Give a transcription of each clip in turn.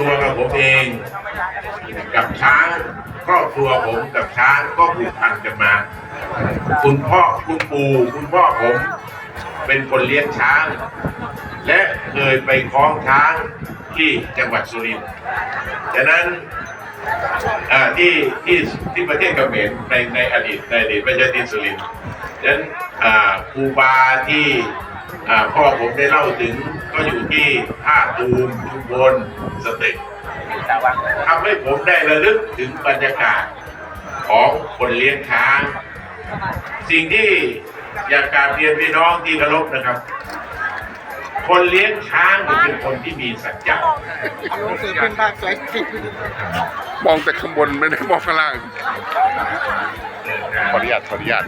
ตัวกับผมเอง กับช้างครอบครัวผมกับช้างก็ผูกพันกันมา คุณพ่อคุณปู่คุณพ่อผมเป็นคนเลี้ยงช้าง และเคยไปคล้องช้างที่จังหวัดสุรินทร์ฉะนั้นที่ที่ที่ประเทศเขมรในในอดีตในอดีตไม่ใช่ที่สุรินทร์ฉะนั้นครูบาที่ พ่อผมได้เล่าถึงก็อยู่ที่ท่าตูมชุมพลสเต็กทำให้ผมได้ระลึกถึงบรรยากาศของคนเลี้ยงช้าง สิ่งที่อยากกราบเรียนพี่น้องที่เคารพนะครับ คนเลี้ยงช้างเป็นคนที่มีสัจจะมองแต่ข้างบนไม่ได้มองข้างล่างขออนุญาตขออนุญาต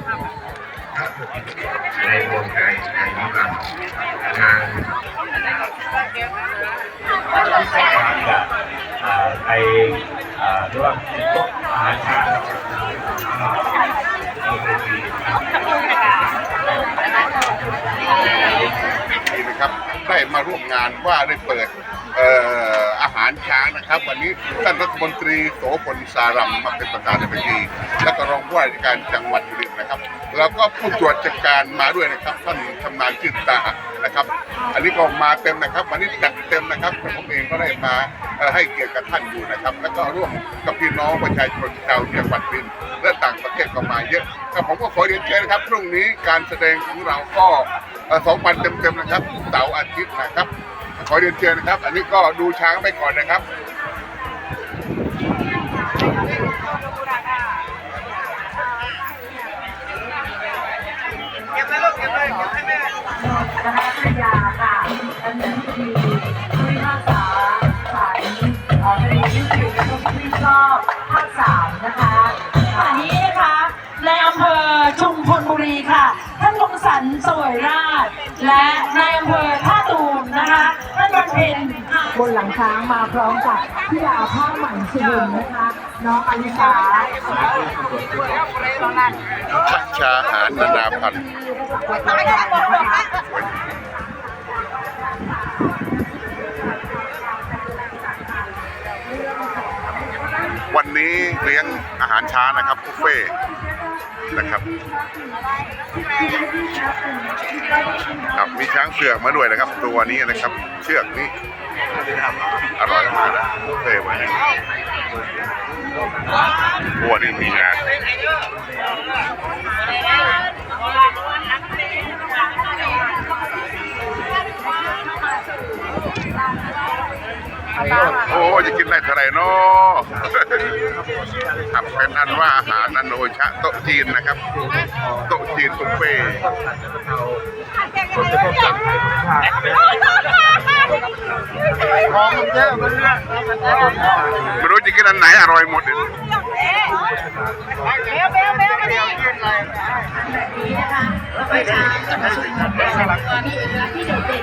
ในวงการในวิบัติงานไปเรียกว่าโต๊ะอาหารช้างนี่นะครับได้มาร่วมงานว่าได้เปิดเอ่อ อาหารช้างนะครับ วันนี้ท่านรัฐมนตรีโสพลสารัมมาเป็นประธานในพิธีและก็รองผู้ว่าราชการจังหวัดสุรินทร์นะครับ แล้วก็ผู้ตรวจจัดการมาด้วยนะครับ ท่านชำนาญชื่นตานะครับ อันนี้ก็มาเต็มนะครับ วันนี้จัดเต็มนะครับผมเองก็ได้มาให้เกียรติกับท่านอยู่นะครับ แล้วก็ร่วมกับพี่น้องประชาชนชาวจังหวัดสุรินทร์และต่างประเทศก็มาเยอะก็ผมก็ขอเรียนเชิญนะครับพรุ่งนี้การแสดงของเราก็สองวันเต็มๆนะครับเสาร์อาทิตย์นะครับ อเรียนเชิญนะครับ อันนี้ก็ดูช้างไปก่อนนะครับนะคะภรรยาค่ะดำเนินคดีผู้พิพากษาศาลเอ่อคดียุติและผู้ที่ชอบภาคสามนะคะอันนี้นะคะในอำเภอชุมพลบุรีค่ะ ท่านคงสันสวยราช และในอำเภอ ท่านบรรเพ็ญบนหลังช้างมาพร้อมกับพี่ดาวผ้าหมันสุรินทร์นะคะ น้องอลิสาชักชาหารนานาพันธุ์วันนี้เลี้ยงอาหารช้างนะครับบุฟเฟ่ต์ นะครับครับมีช้างเผือกมาด้วยนะครับ ตัวนี้นะครับ เชือกนี้อร่อยมากนะเฟ่ต์วันนี้วัวนี่มีงานโอ้จะกิน เท่าไรเนาะครับเป็นอันว่าอาหารนันโอชะโต๊ะจีนนะครับโต๊ะจีนบุฟเฟ่ไม่รู้จะกินอันไหนอร่อยหมดเลยนี้นะคะเป็นช้างจังหวัดสุรินทร์มีเอกลักษณ์ที่โดดเด่น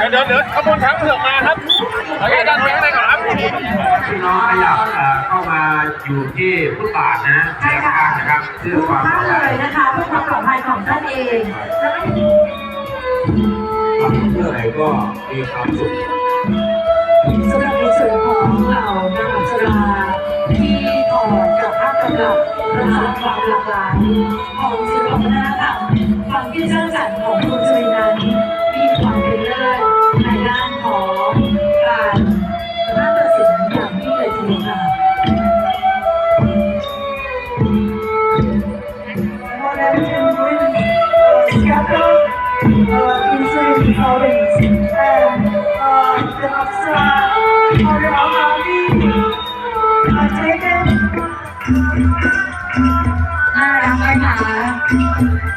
เดี๋ยวเดี๋ยวเดี๋ยวขบวนช้างเผือกมาครับขออนุญาตด้านข้างในก่อนครับพี่น้องขยับเอ่อเข้ามาอยู่ที่ฟุตบาทนะฮะใช่เสียค่ะข้างนะครับเพื่อทุกความปลท่าอนดเลภัยยนะคะเพื่อความปลอดภัยของท่านเองแล้วก็เพื่ออะไรก็มีความสุขสำหรับในส่วนของเหล่านางอัปสราที่ถอดจากภาพกำกับรักษาความหลากหลายของศิ น่ารักไหมคะ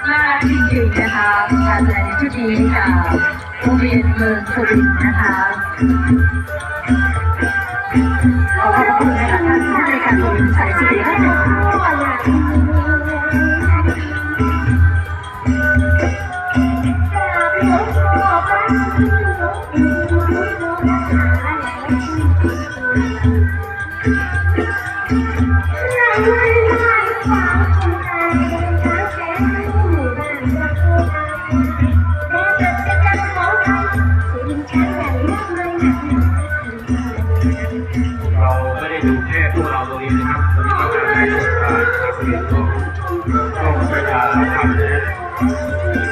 น่ารักจริงๆนะคะการแสดงชุดนี้จากโรงเรียนเมืองสุรินทร์นะคะขอบคุณนะคะท่านผู้ในการบริหารสายสุริ Obrigado,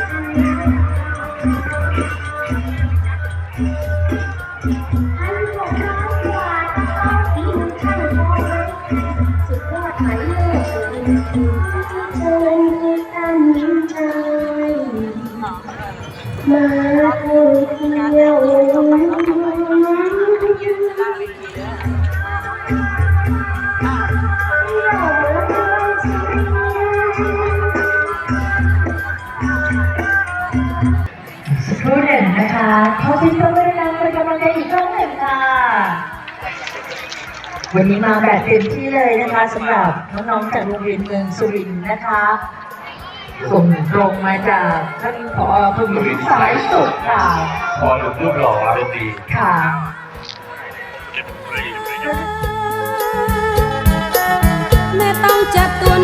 พิจารณาเป็นกำลังใจอีกครั้งหนึ่งค่ะ วันนี้มาแบบเต็มที่เลยนะคะสำหรับน้องๆจากโรงเรียนเมืองสุรินทร์นะคะส่งตรงมาจากท่านผอพวินสายสุดค่ะพอหรือรูปหล่ออารมณ์ดีค่ะแม่ต้องจับตุน